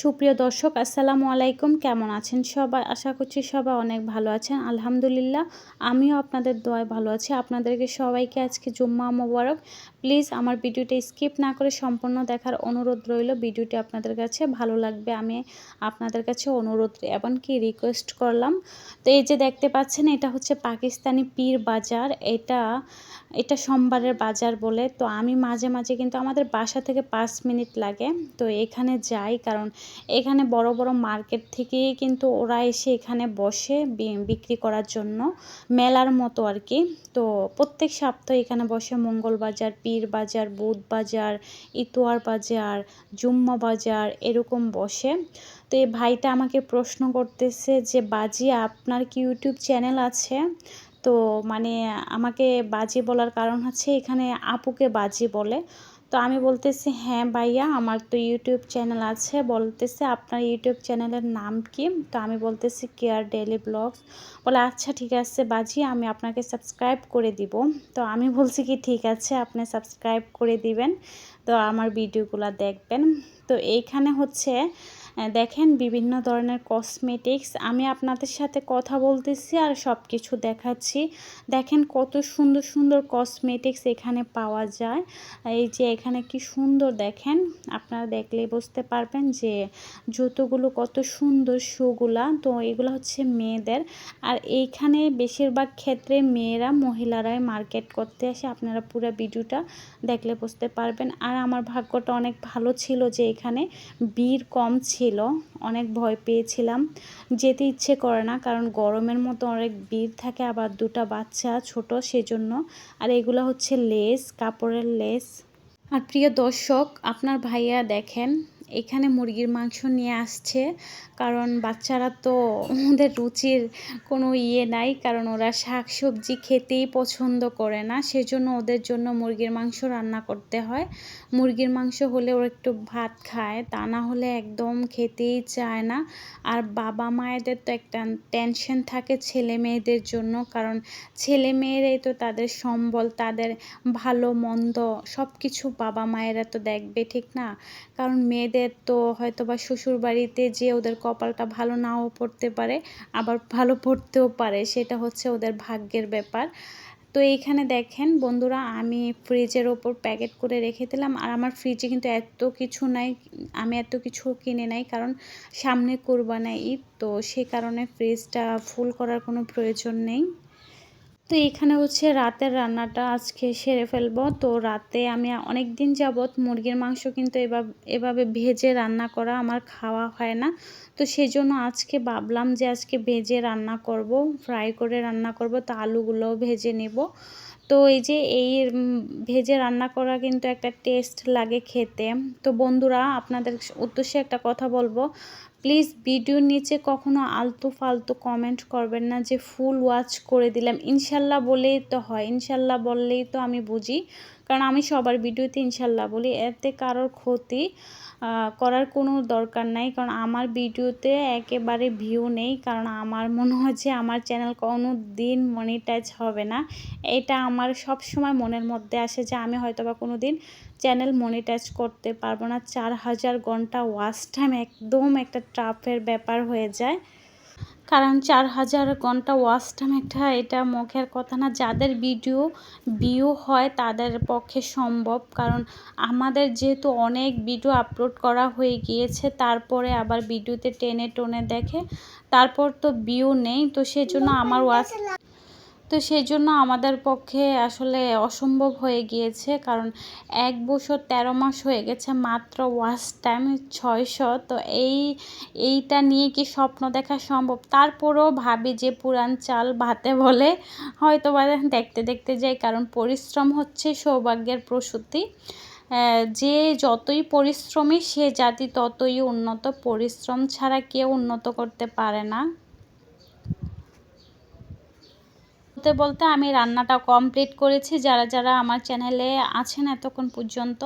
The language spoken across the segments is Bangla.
সুপ্রিয় দর্শক, আসসালামু আলাইকুম। কেমন আছেন সবাই? আশা করছি সবাই অনেক ভালো আছেন। আলহামদুলিল্লাহ, আমিও আপনাদের দোয়ায় ভালো আছি। আপনাদেরকে সবাইকে আজকে জুম্মা মোবারক। প্লিজ, আমার ভিডিওটা স্কিপ না করে সম্পূর্ণ দেখার অনুরোধ রইল। ভিডিওটি আপনাদের কাছে ভালো লাগবে, আমি আপনাদের কাছে অনুরোধ এমনকি রিকোয়েস্ট করলাম। তো এই যে দেখতে পাচ্ছেন, এটা হচ্ছে পাকিস্তানি পীর বাজার। এটা এটা সোমবারের বাজার বলে। তো আমি মাঝে মাঝে কিন্তু আমাদের বাসা থেকে পাঁচ মিনিট লাগে। তো এখানে যাই, কারণ এখানে বড় বড় মার্কেট থেকেই কিন্তু ওরা এসে এখানে বসে বিক্রি করার জন্য মেলার মতো আর কি। তো প্রত্যেক সপ্তাহে এখানে বসে মঙ্গল বাজার, পীর বাজার, বুধ বাজার, ইতোয়ার বাজার, জুম্মা বাজার এরকম বসে। তো এই ভাইটা আমাকে প্রশ্ন করতেছে যে, বাজি, আপনার কি ইউটিউব চ্যানেল আছে? তো মানে আমাকে বাজি বলার কারণ হচ্ছে এখানে আপুকে বাজি বলে। তো আমি বলতেছি হ্যাঁ ভাইয়া, আমার তো ইউটিউব চ্যানেল আছে। বলতেছে, আপনার ইউটিউব চ্যানেলের নাম কি? তো আমি বলতেছি কেয়ার ডেলি ব্লগস বলে আচ্ছা ঠিক আছে বাজি, আমি আপনাকে সাবস্ক্রাইব করে দিব। তো আমি বলছি কি, ঠিক আছে, আপনি সাবস্ক্রাইব করে দিবেন। তো আমার ভিডিওগুলো দেখবেন। তো এইখানে হচ্ছে দেখেন বিভিন্ন ধরনের কসমেটিক্স আমি আপনাদের সাথে কথা বলতেছি আর সব কিছু দেখাচ্ছি। দেখেন কত সুন্দর সুন্দর কসমেটিক্স এখানে পাওয়া যায়। এই যে এখানে কি সুন্দর দেখেন, আপনারা দেখলে বুঝতে পারবেন যে জুতোগুলো কত সুন্দর শুগুলা তো এগুলো হচ্ছে মেয়েদের। আর এইখানে বেশিরভাগ ক্ষেত্রে মেয়েরা মহিলারাই মার্কেট করতে আসে। আপনারা পুরো ভিডিওটা দেখলে বুঝতে পারবেন। আর আমার ভাগ্যটা অনেক ভালো ছিল যে এখানে ভিড় কম ছিল। অনেক ভয় পেয়েছিলাম। যেতে ইচ্ছে করে না, কারণ গরমের মতো অনেক ভিড় থাকে, আবার দুটা বাচ্চা ছোট সেজন্য। আর এগুলো হচ্ছে লেস, কাপড়ের লেস। আর প্রিয় দর্শক, আপনার ভাইয়া দেখেন এখানে মুরগির মাংস নিয়ে আসছে। কারণ বাচ্চারা তো ওদের রুচির কোনো ইয়ে নাই, কারণ ওরা শাক সবজি খেতেই পছন্দ করে না। সেজন্য ওদের জন্য মুরগির মাংস রান্না করতে হয়। মুরগির মাংস হলে ওরা একটু ভাত খায়, তা না হলে একদম খেতেই চায় না। আর বাবা মায়েদের তো একটা টেনশন থাকে ছেলে মেয়েদের জন্য, কারণ ছেলে মেয়েরাই তো তাদের সম্বল, তাদের ভালো মন্দ সব কিছু বাবা মায়েরা তো দেখবে, ঠিক না? কারণ মেয়েদের তো হয়তো বা শ্বশুর বাড়িতে যে ওদের কপালটা ভালো নাও পড়তে পারে, আবার ভালো পড়তেও পারে, সেটা হচ্ছে ওদের ভাগ্যের ব্যাপার। তো এইখানে দেখেন বন্ধুরা, আমি ফ্রিজের ওপর প্যাকেট করে রেখে দিলাম, আর আমার ফ্রিজে কিন্তু এত কিছু নাই, আমি এত কিছু কিনে নাই, কারণ সামনে কোরবানা ঈদ, তো সে কারণে ফ্রিজটা ফুল করার কোনো প্রয়োজন নেই। তো এখানে হচ্ছে রাতের রান্নাটা আজকে সেরে ফেলব। তো রাতে আমি অনেক দিন যাবৎ মুরগির মাংস কিন্তু এভাবে এভাবে ভেজে রান্না করা আমার খাওয়া হয় না। তো সেজন্য আজকে ভাবলাম যে আজকে ভেজে রান্না করব, ফ্রাই করে রান্না করব, তো আলুগুলোও ভেজে নেব। তো এই যে এই ভেজে রান্না করা কিন্তু একটা টেস্ট লাগে খেতে। তো বন্ধুরা, আপনাদের উদ্দেশ্যে একটা কথা বলব প্লিজ ভিডিওর নিচে কখনো আলতু ফালতু কমেন্ট করবেন না, যে ফুল ওয়াচ করে দিলাম। ইনশাল্লাহ বলেই তো হয়, ইনশাল্লাহ বললেই তো আমি বুঝি। কারণ আমি সবার ভিডিওতে ইনশাল্লাহ বলি, এতে কারোর ক্ষতি করার কোনো দরকার নাই। কারণ আমার ভিডিওতে একেবারে ভিউ নেই। কারণ আমার মনে যে আমার চ্যানেল কোনো দিন মনিটাইজ হবে না। এটা আমার সব সময় মনের মধ্যে আসে যে আমি হয়তো বা কোনো দিন চ্যানেল মনিটাইজ করতে পারব না। চার হাজার ঘণ্টা ওয়াচ টাইম একদম একটা ট্রাফের ব্যাপার হয়ে যায়। কারণ চার হাজার ঘণ্টা ওয়াচ টাইম একটা এটা মুখের কথা না। যাদের ভিডিও ভিউ হয় তাদের পক্ষে সম্ভব। কারণ আমাদের যেহেতু অনেক ভিডিও আপলোড করা হয়ে গিয়েছে তারপরে আবার ভিডিওতে টেনে টোনে দেখে। তারপর তো ভিউ নেই তো সেজন্য আমার ওয়াচ তো সেই জন্য আমাদের পক্ষে আসলে অসম্ভব হয়ে গিয়েছে। কারণ এক বছর তেরো মাস হয়ে গেছে, মাত্র ওয়াচ টাইম ছয়শো। তো এই, এইটা নিয়ে কি স্বপ্ন দেখা সম্ভব? তারপরেও ভাবি যে পুরান চাল ভাতে বলে হয়তো বা দেখতে দেখতে যাই, কারণ পরিশ্রম হচ্ছে সৌভাগ্যের প্রসূতি। যে যতই পরিশ্রমী সে জাতি, ততই উন্নত। পরিশ্রম ছাড়া কেউ উন্নত করতে পারে না। বলতে বলতে আমি রান্নাটা কমপ্লিট করেছি। যারা যারা আমার চ্যানেলে আছেন এতক্ষণ পর্যন্ত,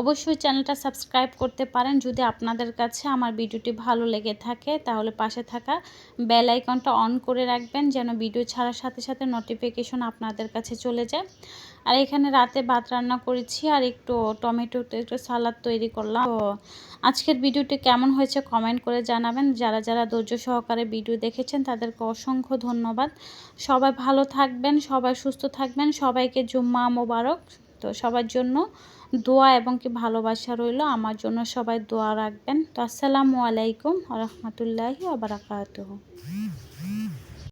অবশ্যই চ্যানেলটা সাবস্ক্রাইব করতে পারেন। যদি আপনাদের কাছে আমার ভিডিওটি ভালো লেগে থাকে, তাহলে পাশে থাকা বেল আইকনটা অন করে রাখবেন, যেন ভিডিও ছাড়ার সাথে সাথে নোটিফিকেশন আপনাদের কাছে চলে যায়। আর এখানে রাতে ভাত রান্না করেছি আর একটু টমেটো একটু সালাদ তৈরি করলাম। তো আজকের ভিডিওটি কেমন হয়েছে কমেন্ট করে জানাবেন। যারা যারা ধৈর্য সহকারে ভিডিও দেখেছেন, তাদেরকে অসংখ্য ধন্যবাদ। সবাই ভালো থাকবেন, সবাই সুস্থ থাকবেন, সবাইকে জুম্মা মোবারক। তো সবার জন্য দোয়া এবং কি ভালোবাসা রইল। আমার জন্য সবাই দোয়া রাখবেন। তো আসসালামু আলাইকুম রহমতুল্লাহি আবরাকাতুহ